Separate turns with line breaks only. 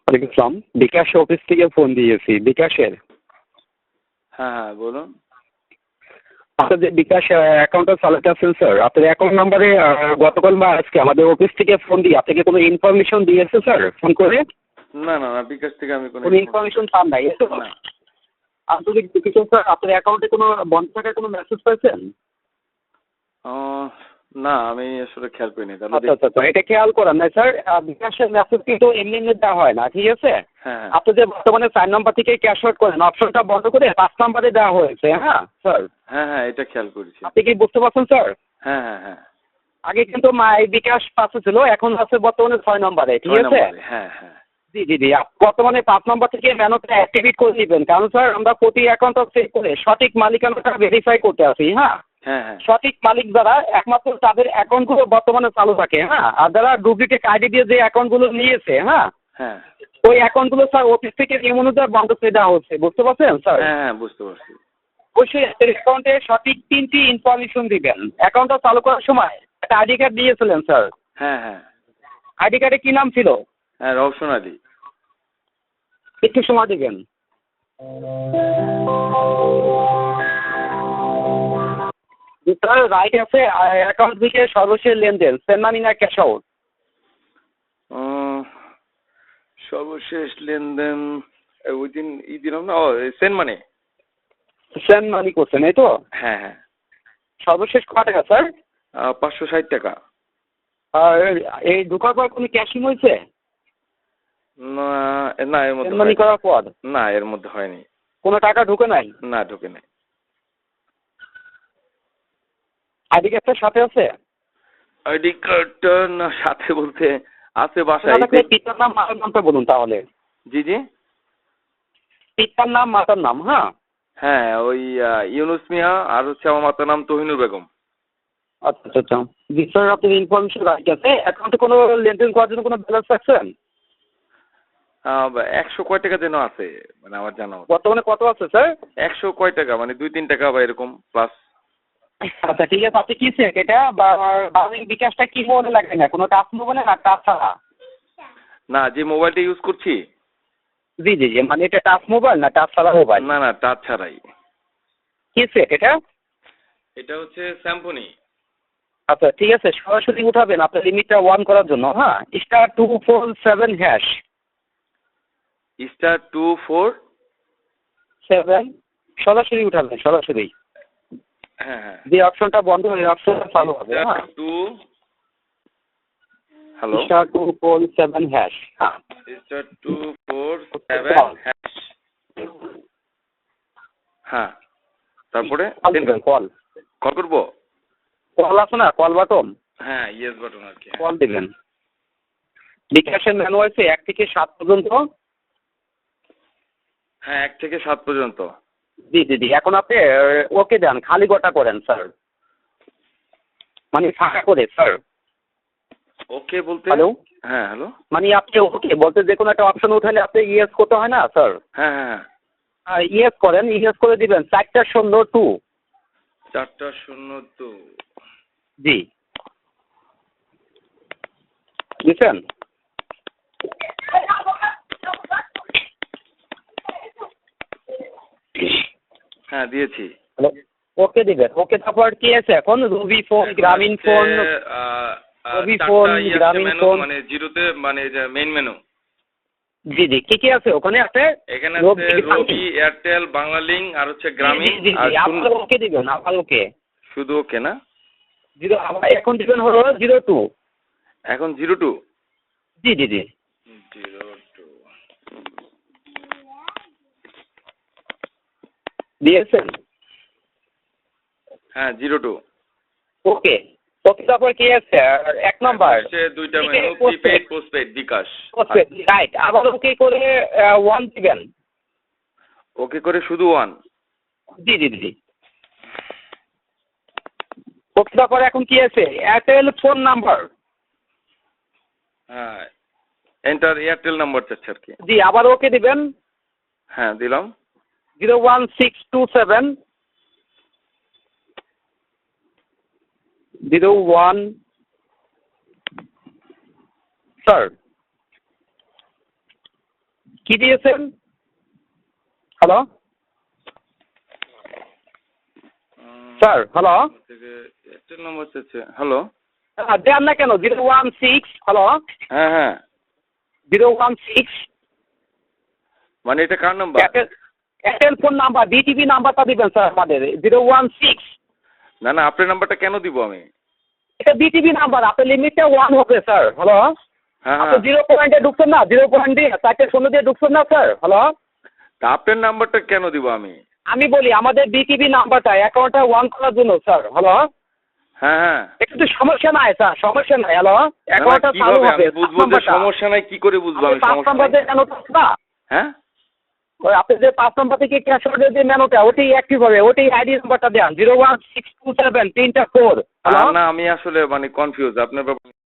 ওয়ালাইকুম আসসালাম। বিকাশ অফিস থেকে ফোন দিয়েছি। বিকাশের।
হ্যাঁ হ্যাঁ বলুন।
আপনাদের বিকাশ অ্যাকাউন্টটা চালাতে আছেন স্যার আপনার অ্যাকাউন্ট নাম্বারে গতকাল বা আজকে আমাদের অফিস থেকে ফোন দিয়ে আপনাকে কোনো ইনফরমেশন দিয়েছে স্যার ফোন করে?
না না না বিকাশ থেকে আমি কোনো
ইনফরমেশন পান নাই?
না।
আন্তরিক স্যার আপনার অ্যাকাউন্টে কোনো বন্ধ থাকার কোনো মেসেজ পাইছেন?
না আমি আসলে খেয়াল করিনি। তাহলে
আচ্ছা আচ্ছা আচ্ছা এটা খেয়াল করেন না স্যার বিকাশের মেসেজ কিন্তু এমনি এমনি দেওয়া হয় না ঠিক আছে?
হ্যাঁ হ্যাঁ।
আপনি যে বর্তমানে চার নাম্বার থেকে ক্যাশ আউট করেন অপশনটা বন্ধ করে পাঁচ নাম্বারে দেওয়া হয়েছে হ্যাঁ স্যার?
হ্যাঁ হ্যাঁ এটা খেয়াল করেছি।
আপনি কি বুঝতে পারছেন স্যার?
হ্যাঁ হ্যাঁ হ্যাঁ।
আগে কিন্তু মাই বিকাশ পাশে ছিল এখন আছে বর্তমানে ছয় নম্বরে ঠিক আছে?
হ্যাঁ হ্যাঁ।
জি জি জি বর্তমানে পাঁচ নম্বর থেকে ম্যানোটা অ্যাক্টিভেট করে দিবেন কারণ স্যার আমরা প্রতি অ্যাকাউন্ট চেক করে সঠিক মালিকানাটা ভেরিফাই করতে হ্যাঁ
হ্যাঁ?
সঠিক মালিক যারা একমাত্র তাদের অ্যাকাউন্টগুলো বর্তমানে চালু থাকে হ্যাঁ? আর যারা ডুপ্লিকেট আইডি দিয়ে যে অ্যাকাউন্টগুলো নিয়েছে হ্যাঁ?
হ্যাঁ।
ওই অ্যাকাউন্টগুলো স্যার অফিস থেকে নিয়ম অনুযায়ী বন্ধ করে দেওয়া হচ্ছে বুঝতে পারছেন স্যার
হ্যাঁ হ্যাঁ বুঝতে পারছি।
অবশ্যই অ্যাকাউন্টে সঠিক তিনটি ইনফরমেশন দিবেন। অ্যাকাউন্টটা চালু করার সময় একটা আইডি কার্ড দিয়েছিলেন স্যার
হ্যাঁ হ্যাঁ।
আইডি কার্ডে কি নাম ছিল?
হ্যাঁ রওশন আলী।
একটু সময় দিবেন। স্যার রাইট আছে অ্যাকাউন্ট থেকে সর্বশেষ লেনদেন সেন্ড মানি না ক্যাশ আউট
সর্বশেষ লেনদেন এ, ওই দিন ই দিলাম না ও সেন মানে
সেন্ড মানি করছেন এই তো?
হ্যাঁ হ্যাঁ।
সর্বশেষ ক টাকা স্যার
পাঁচশো ষাট টাকা।
আর এই ঢোকার পর কোনো ক্যাশিং হয়েছে?
না না এর মধ্যে
মানি
না এর মধ্যে হয়নি।
কোনো টাকা ঢুকে নাই?
না ঢোকে নাই।
আইডি কার্ডটার সাথে আছে?
আইডি কার্ডটা না সাথে বলতে আছে বাসায়।
পিতার নাম মাতার নামটা বলুন তাহলে।
জি জি।
পিতার নাম মাতার নাম হ্যাঁ?
হ্যাঁ ওই ইউনুস মিয়া আর হচ্ছে আমার মাতার নাম তহিনুর বেগম।
আচ্ছা আচ্ছা আচ্ছা। জি স্যার আপনার ইনফরমেশন রাইট আছে। অ্যাকাউন্টে কোনো লেনদেন করার জন্য কোনো ব্যালেন্স রাখছেন?
একশো কয় টাকা যেন আছে মানে আমার জানা
বর্তমানে কত আছে স্যার
একশো কয় টাকা মানে দুই তিন টাকা বা এরকম প্লাস
আচ্ছা ঠিক আছে আপনি কি চেক এটা বা বাংলাদেশ বিকাশটা কি মনে লাগে না? কোনো টাচ মোবাইলে না টাচ ছাড়া?
না যে মোবাইলটা ইউজ করছি?
জি জি জি মানে এটা টাচ মোবাইল না টাচ ছাড়া মোবাইল
না না টাচ ছাড়াই।
কি সেট এটা?
এটা হচ্ছে স্যাম্পনি
আচ্ছা ঠিক আছে সরাসরি উঠাবেন আপনার লিমিটটা ওয়ান করার জন্য হ্যাঁ? Star two four seven hash
star two four
seven সরাসরি উঠাবেন সরাসরি। যে অপশনটা বন্ধ ওই অপশনটা চালু হবে হ্যাঁ।
Two hello
star two four seven hash হ্যাঁ।
Star two four seven hash হ্যাঁ। তারপরে
কল কল
কল করব?
কল আছে না কল বাটন
হ্যাঁ ইয়েস বাটন আর কি
কল দিবেন। বিকাশের মেনু আছে এক থেকে সাত পর্যন্ত?
হ্যাঁ এক থেকে সাত পর্যন্ত।
জি জি জি। এখন আপনি ওকে দেন খালি গোটা করেন স্যার। মানে ফাঁকা করে স্যার।
ওকে বলতে?
হ্যালো?
হ্যাঁ হ্যালো?
মানে আপনি ওকে বলতে যে কোনো একটা অপশন উঠালে আপনি ইয়েস করতে হয় না স্যার?
হ্যাঁ হ্যাঁ হ্যাঁ।
ইয়েস করেন ইয়েস করে দিবেন। চারটা শূন্য টু।
চারটা শূন্য টু।
জি। বুঝছেন?
হ্যাঁ দিয়েছি।
ওকে দিবেন ওকে তারপর কি আছে এখন? Robi phone Grameen phone Robi phone, Grameen phone.
মানে জিরোতে মানে মেইন মেনু
জি জি। কি কি আছে? ওখানে আছে
এখানে আছে রবি এয়ারটেল বাংলালিংক আর হচ্ছে গ্রামীণ
জি জি
আর
আপনার ওকে দিবেন আবার ওকে।
শুধু ওকে না?
জিরো আবার এখন দিবেন হলো জিরো টু।
এখন জিরো টু?
জি জি জি।
জিরো টু
দিয়েছেন
হ্যাঁ জিরো টু।
ওকে। ওকে তারপর কি আছে? এক নাম্বার।
হচ্ছে দুইটা menu. Prepaid postpaid bKash.
Right আবার ওকে করে ওয়ান দিবেন।
ওকে করে শুধু ওয়ান
জি জি জি। ওকে তারপর এখন কি আছে? এয়ারটেল ফোন নাম্বার
হ্যাঁ এন্টার এয়ারটেল নাম্বার চাচ্ছে আর কি।
জি আবার ওকে দিবেন।
হ্যাঁ দিলাম।
Zero one six two seven zero one sir কি দিয়েছেন hello sir hello
Airtel number চাচ্ছে হ্যালো
দেন না কেন? জিরো ওয়ান সিক্স হ্যালো
হ্যাঁ হ্যাঁ।
জিরো ওয়ান সিক্স
মানে এটা কার number
Airtel phone number BTV নাম্বারটা দিবেন স্যার আমাদের জিরো ওয়ান সিক্স
না না আপনার নাম্বারটা কেন দিব আমি?
এটা বিটিভি নাম্বার আপনার লিমিটটা ওয়ান হবে স্যার হ্যালো
হ্যাঁ
আপনি জিরো পয়েন্টে ঢুকছেন না জিরো পয়েন্ট দিয়ে চারটে শূন্য দিয়ে ঢুকছেন না স্যার হ্যালো
তা আপনার নাম্বারটা কেন দিব আমি?
আমি বলি আমাদের বিটিভি নাম্বারটা অ্যাকাউন্টটা ওয়ান করার জন্য স্যার হ্যালো
হ্যাঁ হ্যাঁ।
একটু সমস্যা নাই স্যার সমস্যা নাই হ্যালো অ্যাকাউন্টটা চালু হবে
বুঝব সমস্যা নাই কি করে বুঝব আমি সমস্যা নাই?
না
হ্যাঁ?
ওই আপনাদের পাঁচ নম্বর থেকে ক্যাশ অর্ডার যে মেনুটা ওটাই অ্যাক্টিভ হবে ওটাই আইডি নাম্বারটা দেন zero one six two seven তিনটা ফোর
না, না আমি আসলে মানে কনফিউজ আপনার ব্যাপারে